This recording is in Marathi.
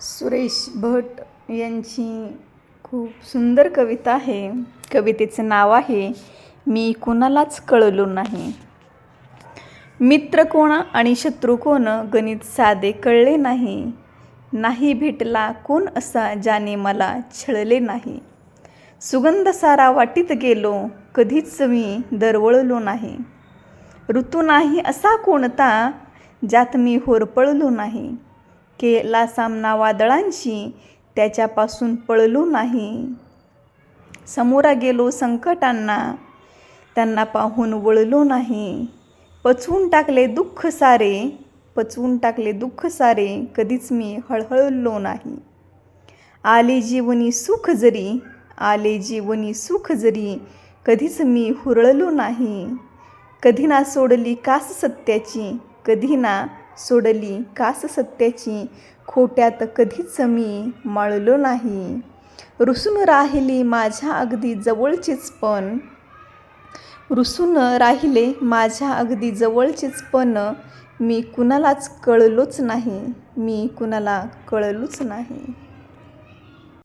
सुरेश भट यांची खूप सुंदर कविता आहे. कवितेचं नाव आहे मी कुणालाच कळलो नाही. मित्र कोण आणि शत्रू कोण गणित साधे कळले नाही. नाही भेटला कोण असा ज्याने मला छळले नाही. सुगंध सारा वाटीत गेलो कधीच मी दरवळलो नाही. ऋतू नाही असा कोणता ज्यात मी होरपळलो नाही. केला सामना वादळांशी त्याच्यापासून पळलो नाही. समोरा गेलो संकटांना त्यांना पाहून वळलो नाही. पचवून टाकले दुःख सारे पचवून टाकले दुःख सारे कधीच मी हळहळलो नाही. आले जीवनी सुख जरी आले जीवनी सुख जरी कधीच मी हुरळलो नाही. कधी ना सोडली कास सत्याची कधी ना सोडली कास सत्याची. खोट्यात कधीच मी माळलो नाही. रुसून राहिली माझ्या अगदी जवळचीच पण. रुसून राहिले माझ्या अगदी जवळचेच पण. मी कुणालाच कळलोच नाही. मी कुणाला कळलोच नाही.